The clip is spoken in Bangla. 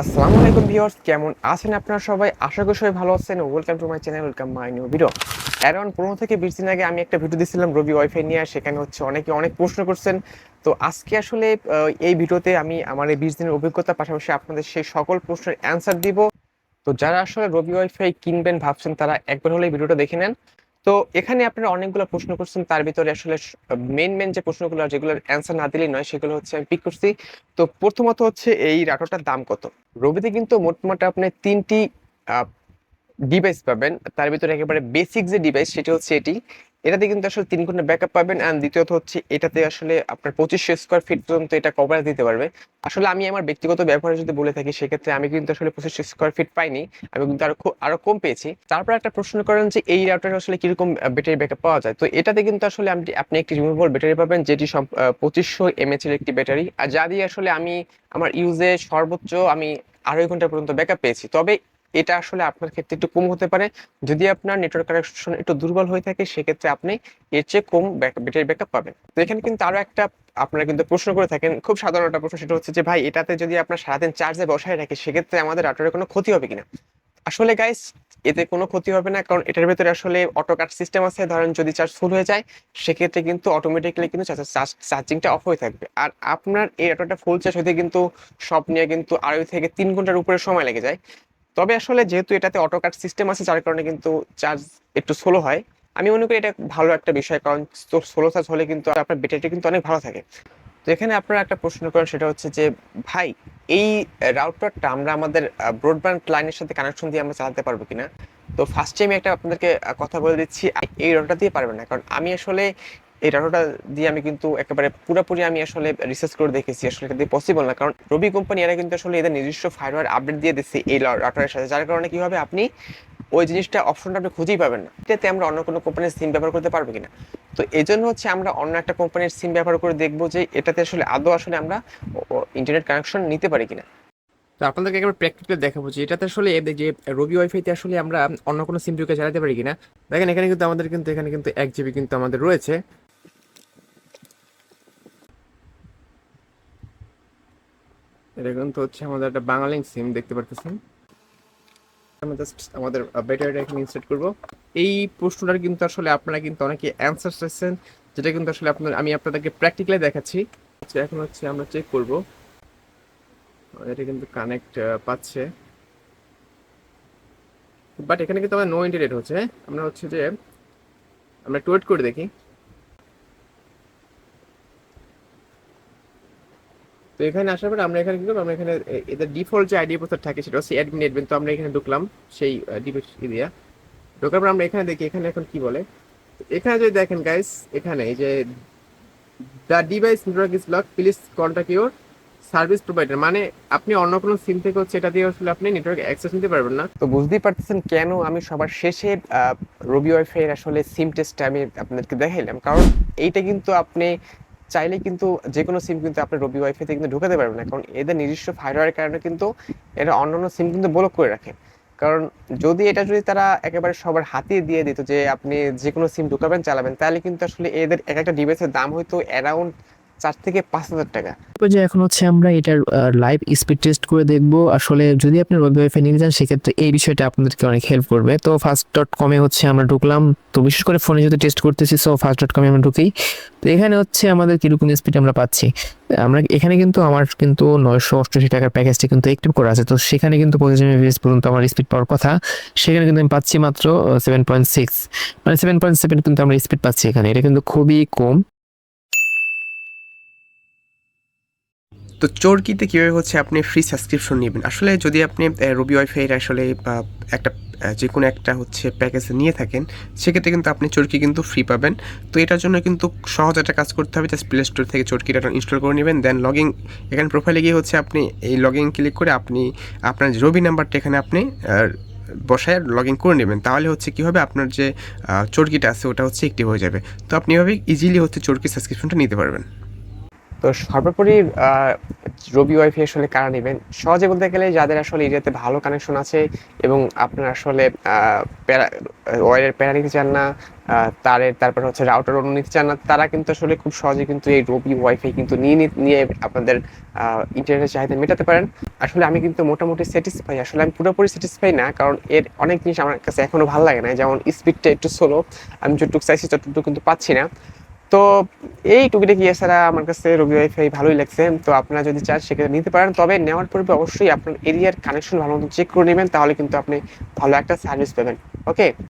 আসসালামু আলাইকুম ভিউয়ার্স, কেমন আছেন আপনারা সবাই? আশা করি সবাই ভালো আছেন। Welcome to my channel welcome my new video around পনেরো থেকে বিশ দিন আগে আমি একটা ভিডিও দিয়েছিলাম রবি ওয়াইফাই নিয়ে সেখানে হচ্ছে অনেকে অনেক প্রশ্ন করছেন। তো আজকে আসলে এই ভিডিওতে আমি আমার এই বিশ দিনের অভিজ্ঞতার পাশাপাশি আপনাদের সেই সকল প্রশ্নের অ্যান্সার দিব। তো যারা আসলে রবি ওয়াইফাই কিনবেন ভাবছেন, তারা একবার হলে ভিডিওটা দেখে নেন। তো এখানে আপনারা অনেকগুলো প্রশ্ন করছেন, তার ভিতরে আসলে মেন মেন যে প্রশ্নগুলো, যেগুলোর অ্যান্সার না দিলেই নয়, সেগুলো হচ্ছে আমি পিক করছি। তো প্রথমত হচ্ছে এই রাটোটার দাম কত? রবিতে কিন্তু মোটামুটি আপনি তিনটি ডিভাইস পাবেন। তার ভিতরে একেবারে বেসিক যে ডিভাইস সেটি হচ্ছে এটি। এটাতে কিন্তু আসলে তিন ঘণ্টা ব্যাকআপ পাবেন অ্যান্ড দ্বিতীয়ত হচ্ছে এটাতে আসলে আপনার পঁচিশশো স্কোয়ার ফিট পর্যন্ত এটা কভার দিতে পারবে। আসলে আমি আমার ব্যক্তিগত ব্যবহারে যদি বলে থাকি, সেক্ষেত্রে আমি কিন্তু আসলে পঁচিশশো স্কোয়ার ফিট পাইনি, আমি কিন্তু আরও আরও কম পেয়েছি। তারপর একটা প্রশ্ন করেন যে এই রাউটার আসলে কীরকম ব্যাটারি ব্যাকআপ পাওয়া যায়? তো এটাতে কিন্তু আসলে আপনি আপনি একটি রিমুভেবল ব্যাটারি পাবেন, যেটি পঁচিশশো এমএচ এর একটি ব্যাটারি আর যা দিয়ে আসলে আমি আমার ইউজে সর্বোচ্চ আমি আড়াই ঘণ্টা পর্যন্ত ব্যাকআপ পেয়েছি। তবে এটা আসলে আপনার ক্ষেত্রে একটু কম হতে পারে। যদি আপনার নেটওয়ার্ক কানেকশন একটু দুর্বল হয়ে থাকে, সেক্ষেত্রে আপনি এর চেয়ে কম ব্যাটারি ব্যাকআপ পাবেন। তো এখানে কিন্তু আরও একটা আপনারা কিন্তু প্রশ্ন করে থাকেন, খুব সাধারণ একটা প্রশ্ন, সেটা হচ্ছে যে, ভাই, এটাতে যদি আপনার সারাদিন চার্জে বসায় রাখি, সেক্ষেত্রে আমাদের রাউটারের কোনো ক্ষতি হবে কিনা? আসলে গাইস এতে কোনো ক্ষতি হবে না, কারণ এটার ভেতরে আসলে অটো কাট সিস্টেম আছে। ধরেন যদি চার্জ ফুল হয়ে যায়, সেক্ষেত্রে কিন্তু অটোমেটিক্যালি কিন্তু চার্জিংটা অফ হয়ে থাকবে। আর আপনার এই অটোটা ফুল চার্জ হতে কিন্তু সব নিয়ে কিন্তু আড়াই থেকে তিন ঘণ্টার উপরে সময় লেগে যায়। তবে আসলে যেহেতু এটাতে অটো কাট সিস্টেম আছে, যার কারণে কিন্তু চার্জ একটু স্লো হয়। আমি মনে করি এটা ভালো একটা বিষয়, কারণ স্লো চার্জ হলে কিন্তু আপনার ব্যাটারিটা কিন্তু অনেক ভালো থাকে। তো এখানে আপনারা একটা প্রশ্ন করেন, সেটা হচ্ছে যে, ভাই, এই রাউটারটা আমরা আমাদের ব্রডব্যান্ড লাইনের সাথে কানেকশন দিয়ে আমরা চালাতে পারব কিনা? তো ফার্স্টে আমি একটা আপনাদেরকে কথা বলে দিচ্ছি, এই রাউটার দিয়ে পারবেন না। কারণ আমি আসলে এই রাউটারটা দিয়ে আমি কিন্তু একেবারে পুরোপুরি আমি আসলে রিসার্চ করে দেখেছি, আসলে এটা দিয়ে পসিবল না। কারণ রবি কোম্পানি এরা কিন্তু আসলে এদের নিজস্ব ফায়ারওয়্যার আপডেট দিয়ে দিচ্ছে এই রাউটারের সাথে। যার কারণে কি হবে? আপনি ওই জিনিসটা অপশনটা আপনি খুঁজেই পাবেন না। এটাতে আমরা অন্য কোনো কোম্পানির সিম ব্যবহার করতে পারব কিনা? তো এই জন্য হচ্ছে আমরা অন্য একটা কোম্পানির সিম ব্যবহার করে দেখব যে এটাতে আসলে আদৌ আসলে আমরা ইন্টারনেট কানেকশন নিতে পারি কিনা। তো আপনাদেরকে একবার প্র্যাকটিক্যালি দেখাবো যে এটাতে আসলে যে রবি ওয়াইফাইতে আসলে আমরা অন্য কোনো সিম ঢুকে চালাতে পারি কিনা। দেখেন এখানে কিন্তু আমাদের কিন্তু, এখানে কিন্তু এক জিবি কিন্তু আমাদের রয়েছে। এটা কিন্তু হচ্ছে আমাদের একটা বাংলালিং সিম দেখতে পারতেছেন? আমরা জাস্ট আমাদের ব্যাটারিটা এখানে ইনস্টার্ট করব। এই প্রশ্নটার কিন্তু আসলে আপনারা কিন্তু অনেকে অ্যান্সার চাইছেন যেটা কিন্তু আসলে আপনার, আমি আপনাদেরকে প্র্যাকটিক্যালি দেখাচ্ছি। এখন হচ্ছে আমরা চেক করব। এটা কিন্তু কানেক্ট পাচ্ছে। বাট এখানে কিন্তু আমার নো ইন্টারনেট হচ্ছে হ্যাঁ? আমরা হচ্ছে যে, আমরা একটু ওয়েট করে দেখি। তো এখানে আসার পর আমরা এখানে কি করব? আমরা এখানে এদের ডিফল্ট যে আইডি প্রস্তাব থাকে সেটা হচ্ছে অ্যাডমিন অ্যাডমিন তো আমরা এখানে ঢুকলাম সেই ডিভাইস দিয়া। ঢোকার পর আমরা এখানে দেখি, এখানে এখন কি বলে? এখানে যদি দেখেন গাইস এখানে এই যে the device network is block please contact your service provider মানে আপনি অন্য কোনো সিম থেকে হচ্ছে এটা দিয়ে আসলে আপনি নেটওয়ার্ক অ্যাক্সেস নিতে পারবেন না। তো বুঝতেই পারতেছেন কেন আমি সবার শেষে রবি ওয়াইফাই এর আসলে সিম টেস্ট আমি আপনাদেরকে দেখাইলাম। কারণ এইটা কিন্তু আপনি চাইলে কিন্তু যে কোনো সিম কিন্তু আপনি রবি ওয়াইফাইতে কিন্তু ঢুকাতে পারবেন না। কারণ এদের নিজস্ব ফায়ারওয়ারের কারণে কিন্তু এরা অন্যান্য সিম কিন্তু ব্লক করে রাখে। কারণ যদি এটা যদি তারা একেবারে সবার হাতিয়ে দিয়ে দিত যে আপনি যে কোনো সিম ঢুকাবেন, চালাবেন, তাহলে কিন্তু আসলে এদের এক একটা ডিভাইসের দাম হয়তো অ্যারাউন্ড চার থেকে পাঁচ হাজার টাকা। যে এখন হচ্ছে আমরা এটার লাইভ স্পিড টেস্ট করে দেখব। আসলে যদি আপনি রবি ওয়াইফাই নিতে চান, সেক্ষেত্রে এই বিষয়টা আপনাদেরকে অনেক হেল্প করবে। তো ফার্স্ট ডট কমে হচ্ছে আমরা ঢুকলাম। তো বিশেষ করে ফোনে যদি টেস্ট করতেছি সো ফার্স্ট ডট কমে আমরা ঢুকি। তো এখানে হচ্ছে আমাদের কীরকম স্পিড আমরা পাচ্ছি? আমরা এখানে কিন্তু আমার কিন্তু নয়শো অষ্টআশি টাকার প্যাকেজটি কিন্তু অ্যাক্টিভ করা আছে। তো সেখানে কিন্তু পঁচিশ এমবিএস পর্যন্ত আমার স্পিড পাওয়ার কথা। সেখানে কিন্তু আমি পাচ্ছি মাত্র সেভেন পয়েন্ট সিক্স মানে সেভেন পয়েন্ট সেভেন কিন্তু আমরা স্পিড পাচ্ছি এখানে। এটা কিন্তু খুবই কম। তো চরকিতে কীভাবে হচ্ছে আপনি ফ্রি সাবস্ক্রিপশন নেবেন? আসলে যদি আপনি রবি ওয়াইফাইয়ের আসলে একটা যে কোনো একটা হচ্ছে প্যাকেজ নিয়ে থাকেন, সেক্ষেত্রে কিন্তু আপনি চরকি কিন্তু ফ্রি পাবেন। তো এটার জন্য কিন্তু সহজ একটা কাজ করতে হবে জাস্ট প্লে স্টোর থেকে চরকিটা ইনস্টল করে নেবেন দেন লগিং এখানে প্রোফাইলে গিয়ে হচ্ছে আপনি এই লগিং ক্লিক করে আপনি আপনার যে রবি নাম্বারটা এখানে আপনি বসায় লগ ইন করে নেবেন। তাহলে হচ্ছে কী হবে? আপনার যে চরকিটা আছে, ওটা হচ্ছে অ্যাক্টিভ হয়ে যাবে। তো আপনি এভাবে ইজিলি হচ্ছে চরকি সাবস্ক্রিপশনটা নিতে পারবেন। তো সর্বোপরি রবি ওয়াইফাই আসলে কারা নেবেন? সহজে বলতে গেলে যাদের আসলে এরিয়াতে ভালো কানেকশন আছে এবং আপনার আসলে প্যারা, ওয়ারের প্যারা নিতে চান না তারের, তারপর হচ্ছে রাউটার অন্য নিতে চান না, তারা কিন্তু আসলে খুব সহজে কিন্তু এই রবি ওয়াইফাই কিন্তু নিয়ে নিয়ে আপনাদের ইন্টারনেটের চাহিদা মেটাতে পারেন। আসলে আমি কিন্তু মোটামুটি স্যাটিসফাই আসলে আমি পুরোপুরি স্যাটিসফাই না, কারণ এর অনেক জিনিস আমার কাছে এখনও ভালো লাগে না, যেমন স্পিডটা একটু স্লো আমি যতটুকু চাইছি ততটুকু কিন্তু পাচ্ছি না। তো এই টুকিটাকি এছাড়া আমার কাছে রবি ওয়াইফাই ভালোই লাগছে। তো আপনারা যদি চান সেক্ষেত্রে নিতে পারেন। তবে নেওয়ার পূর্বে অবশ্যই আপনার এরিয়ার কানেকশন ভালো মতো চেক করে নেবেন। তাহলে কিন্তু আপনি ভালো একটা সার্ভিস পাবেন। ওকে